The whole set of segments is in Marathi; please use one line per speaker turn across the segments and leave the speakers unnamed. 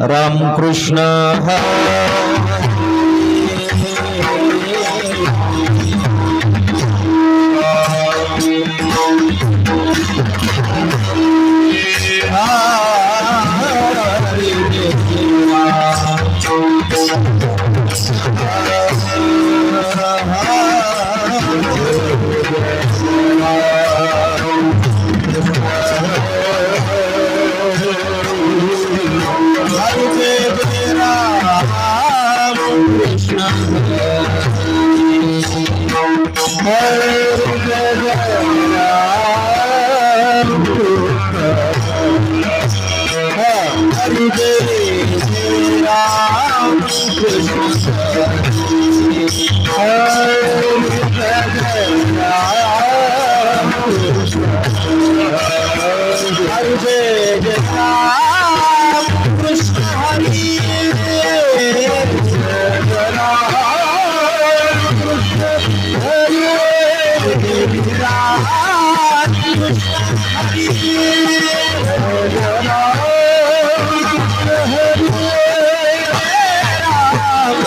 रामकृष्ण हरि Hare Krishna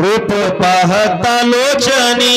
रूप पाहता लोचनी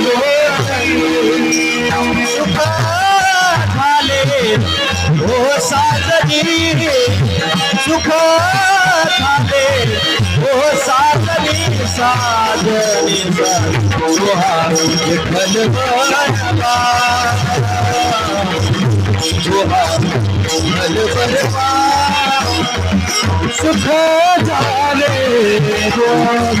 लोचनी लोचनी रूप पाहता लोचनी लोचनी रूप पाहता लोचनी सुख झाले विठ्ठल सुख झाले सुख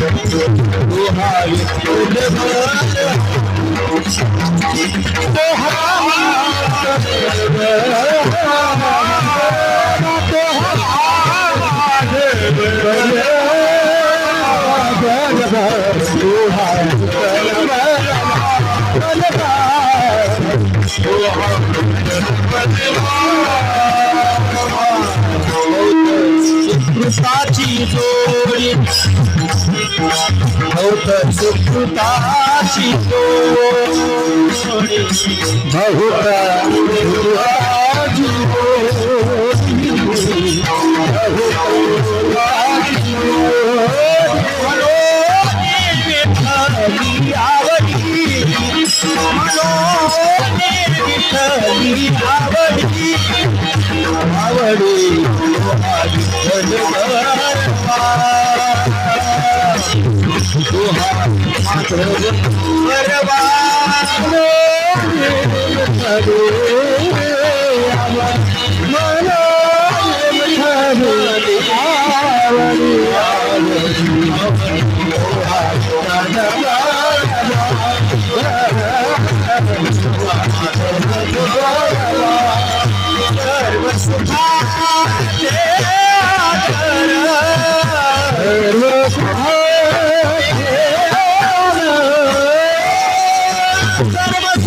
Ohali Udebara Sachi Dori सुकृताची जोडी बहुत आवडी आवडी आवडी I'm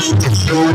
どうだ?